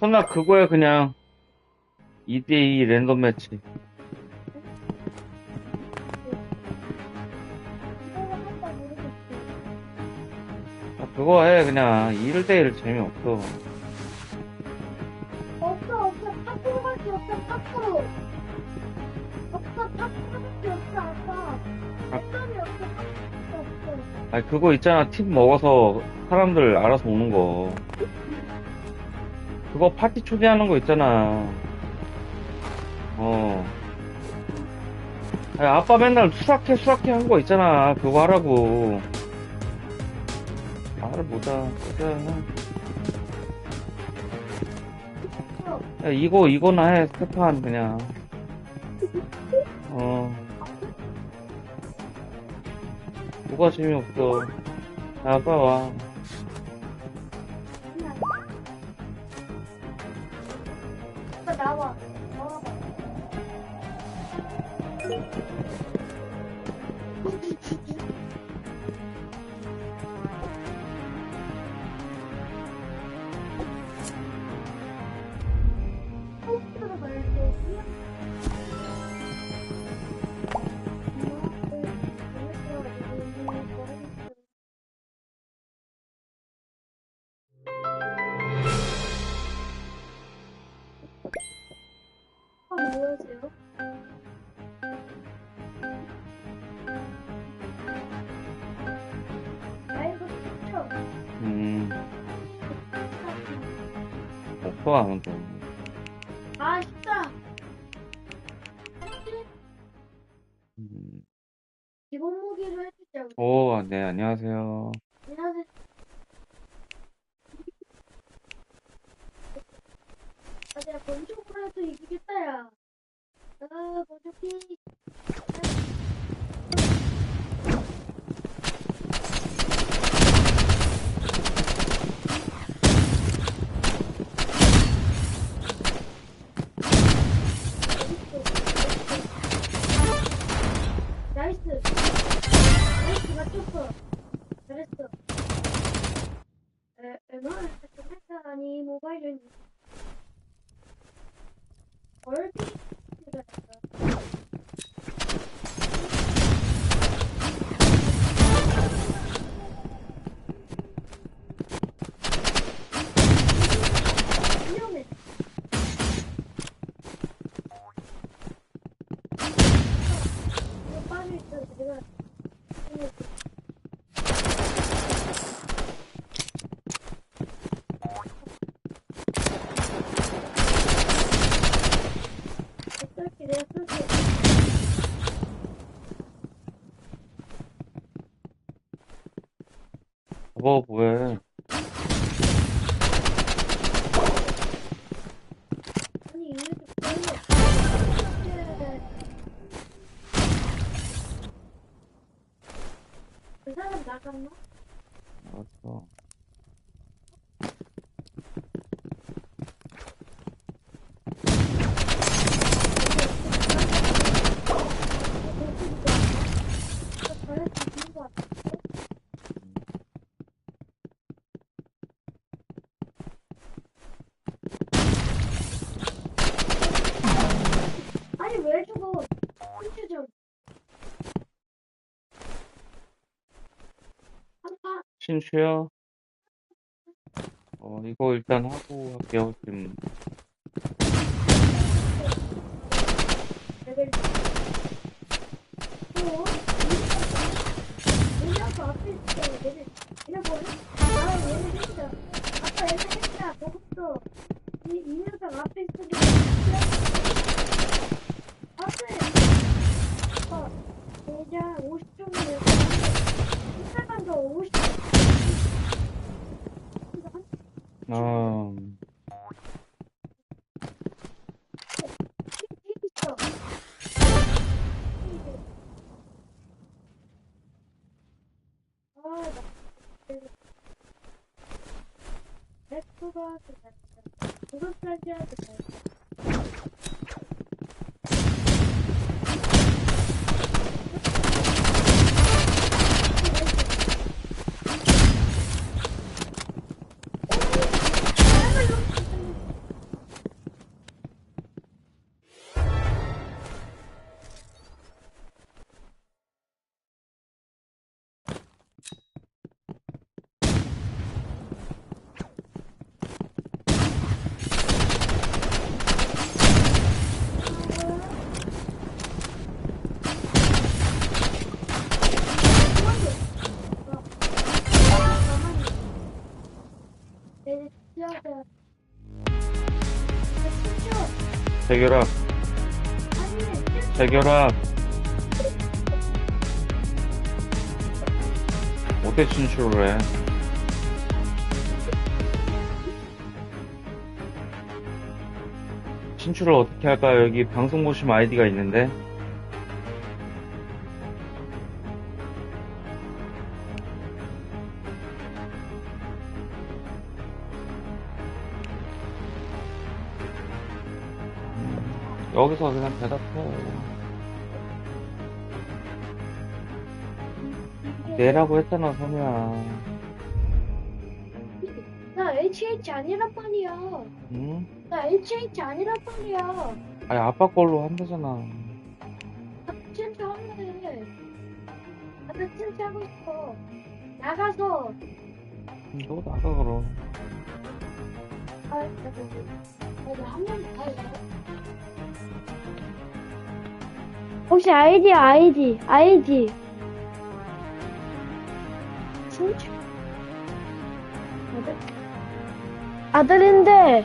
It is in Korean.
설마 그거야 그냥 2대2 랜덤 매치. 아, 그거 해 그냥 1대1 재미없어 없어, 없어. 탁구밖에 없어, 탁구. 아니 그거 있잖아. 팀 먹어서 사람들 알아서 오는 거. 그거 파티 초대하는 거 있잖아. 어. 아니, 아빠 맨날 수락해 수락해 한 거 있잖아. 그거 하라고. 말을 못하 이거 이거나 해. 스테판 그냥 어 뭐가 재미없어 야, 아빠 와 아빠 나와. 나와 없어 아무도 아, 진짜. 음. 기본 무기로 해주자. 오, 네, 안녕하세요. 안녕하세요. 아, 내가 권총으로 해도 이기겠다, 야. 아, 권총기. mobile. Or 뭐, 뭐해. 그 사람 나갔나? 알았어. 잘할 수 있는 것 같아. 아니 왜 죽어? 훔치죠. 한파 신 쉬어. 어, 이거 일단 하고 할게요, 지금. 레벨. 또 얘네가 앞에 있어. 얘네 얘네 뭐야? 아 얘네 했어. 아까 얘네 했다. 먹었어. 이, 이 녀석 앞에 있으니까 앞에 어 대장 50점이에요. 한달만 더 50. 아, 힘 있어. 아, 나 렉스가 그것 대결합 대결합 어떻게 진출을 해? 진출을 어떻게 할까? 여기 방송 보시면 아이디가 있는데. 여기서 그냥 대답해. 내라고 했잖아, 선우야. 나 HH 아니란 말이야. 응? 나 HH 아니란 말이야. 아니, 아빠 걸로 한다잖아. 나 진짜 할래. 나 진짜 하고 싶어. 나가서, 응, 너 나가, 그럼. 아, 나, 나, 나, 한번 더 해. 혹시 아이디, 아이디, 아이디. 진짜? 아들? 아들인데,